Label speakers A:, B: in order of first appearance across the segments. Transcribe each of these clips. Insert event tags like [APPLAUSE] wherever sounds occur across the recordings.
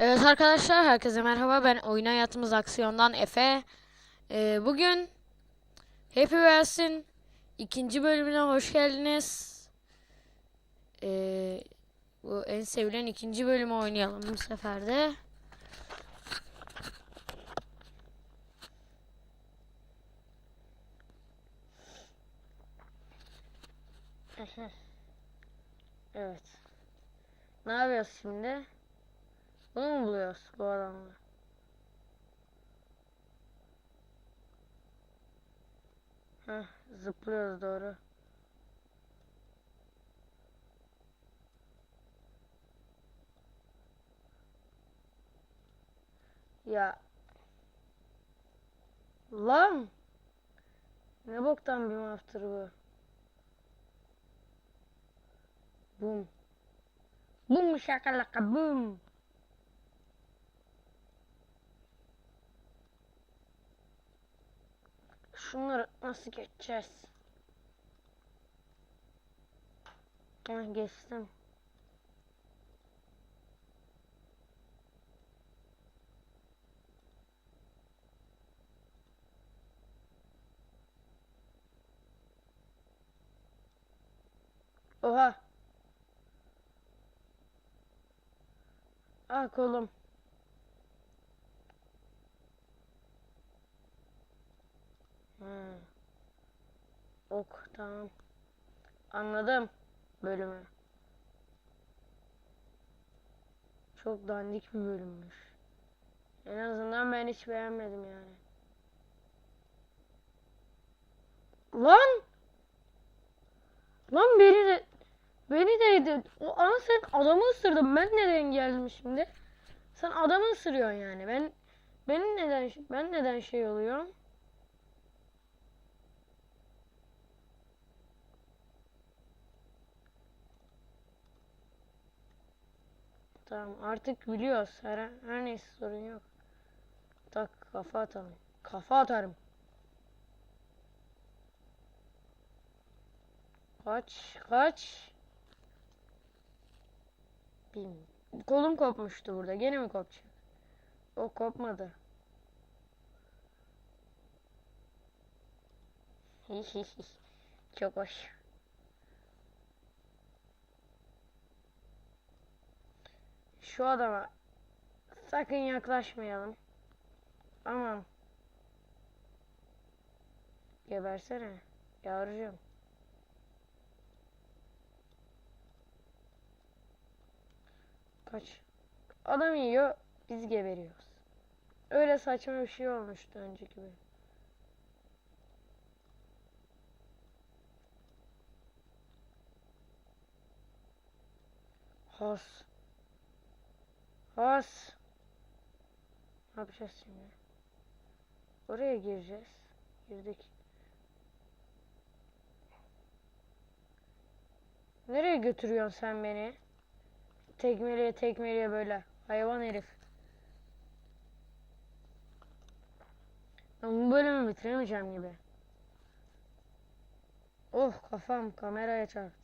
A: Evet arkadaşlar herkese merhaba ben oyun hayatımız aksiyondan Efe. Ee, bugün Happy Wheels'in ikinci bölümüne hoş geldiniz. Ee, bu en sevilen ikinci bölümü oynayalım bu sefer de. [LAUGHS] Evet. Ne yapıyoruz şimdi? Bunu mu buluyoruz bu adamla? Heh, zıplıyoruz doğru. Ya. Lan. Ne boktan bir maftır bu. Bum. Bum şakalaka bum. Şunları nasıl geçeceğiz? Heh, geçtim. Oha. Ah kolum. Ok tamam. Anladım bölümü. Çok dandik bir bölümmüş. En azından ben hiç beğenmedim yani. Lan! Lan beni de beni de o an sen adamı ısırdın. Ben neden geldim şimdi? Sen adamı ısırıyorsun yani. Ben benim neden ben neden şey oluyorum? Tamam artık biliyoruz. Her, her neyse sorun yok. Tak kafa atalım. Kafa atarım. Kaç kaç. Bin. Kolum kopmuştu burada. Gene mi kopacak? O kopmadı. [LAUGHS] Çok hoş. Şu adama sakın yaklaşmayalım. Aman. Gebersene yavrucuğum. Kaç. Adam yiyor, biz geberiyoruz. Öyle saçma bir şey olmuştu önceki bölüm. Has. Has. Ne yapacağız şimdi? Oraya gireceğiz. Girdik. Nereye götürüyorsun sen beni? Tekmeliye tekmeliye böyle. Hayvan herif. Ben bu bölümü bitiremeyeceğim gibi. Oh kafam kameraya çarptı.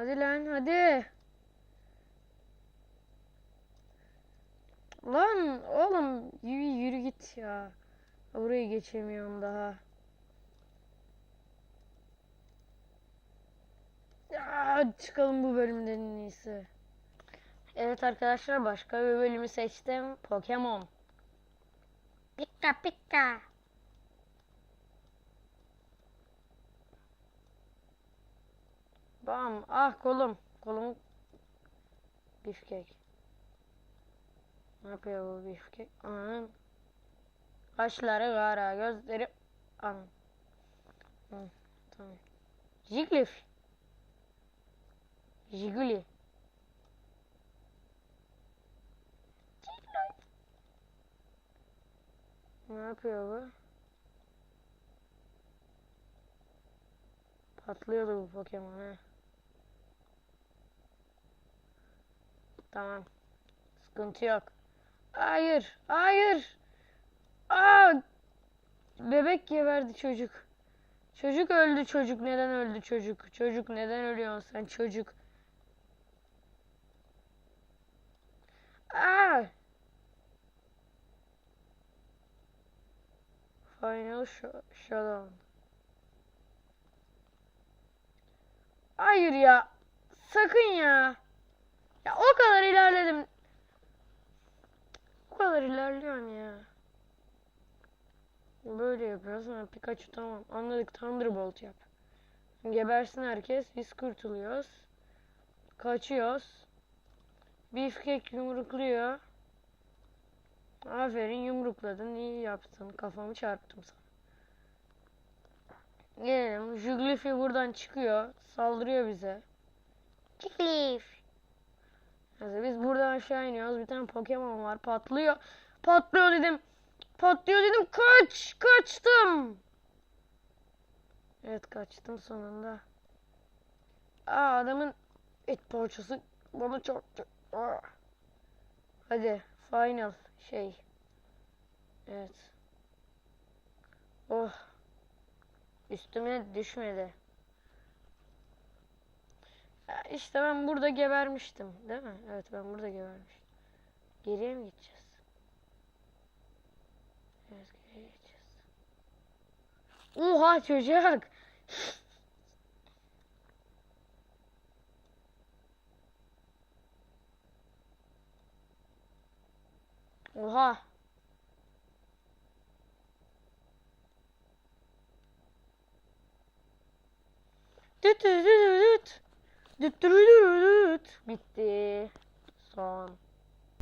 A: Hadi lan hadi. Lan oğlum yürü, yürü git ya. Orayı geçemiyorum daha. Ya, çıkalım bu bölümden en iyisi. Evet arkadaşlar başka bir bölümü seçtim. Pokemon. Pika pika. Bam. Ah kolum. Kolum. Bifkek. Ne yapıyor bu bifkek? Anam. Kaşları kara, gözleri... Anam. Tamam. Jiggly. Jiggly. Ne yapıyor bu? Patlıyordu bu Pokemon ha. Tamam. Sıkıntı yok. Hayır. Hayır. Aa! Bebek geberdi çocuk. Çocuk öldü çocuk. Neden öldü çocuk? Çocuk neden ölüyorsun sen çocuk? Aa! Final sh- Showdown. Hayır ya. Sakın ya. Ya o kadar ilerledim. O kadar ilerliyorsun ya. Böyle yapıyoruz. Ha, Pikachu tamam. Anladık. Thunderbolt yap. Gebersin herkes. Biz kurtuluyoruz. Kaçıyoruz. Beefcake yumrukluyor. Aferin yumrukladın. iyi yaptın. Kafamı çarptım sana. Gelelim. Jigglypuff buradan çıkıyor. Saldırıyor bize. Jigglypuff. Neyse biz buradan aşağı iniyoruz. Bir tane Pokemon var. Patlıyor. Patlıyor dedim. Patlıyor dedim. Kaç. Kaçtım. Evet kaçtım sonunda. Aa adamın et parçası bana çarptı. Aa. Hadi final şey. Evet. Oh. Üstüme düşmedi. İşte ben burada gebermiştim, değil mi? Evet ben burada gebermiştim. Geriye mi gideceğiz. Oha çocuk. Oha. Düt düt düt düt. Düt düt düt düt. Bitti. Son.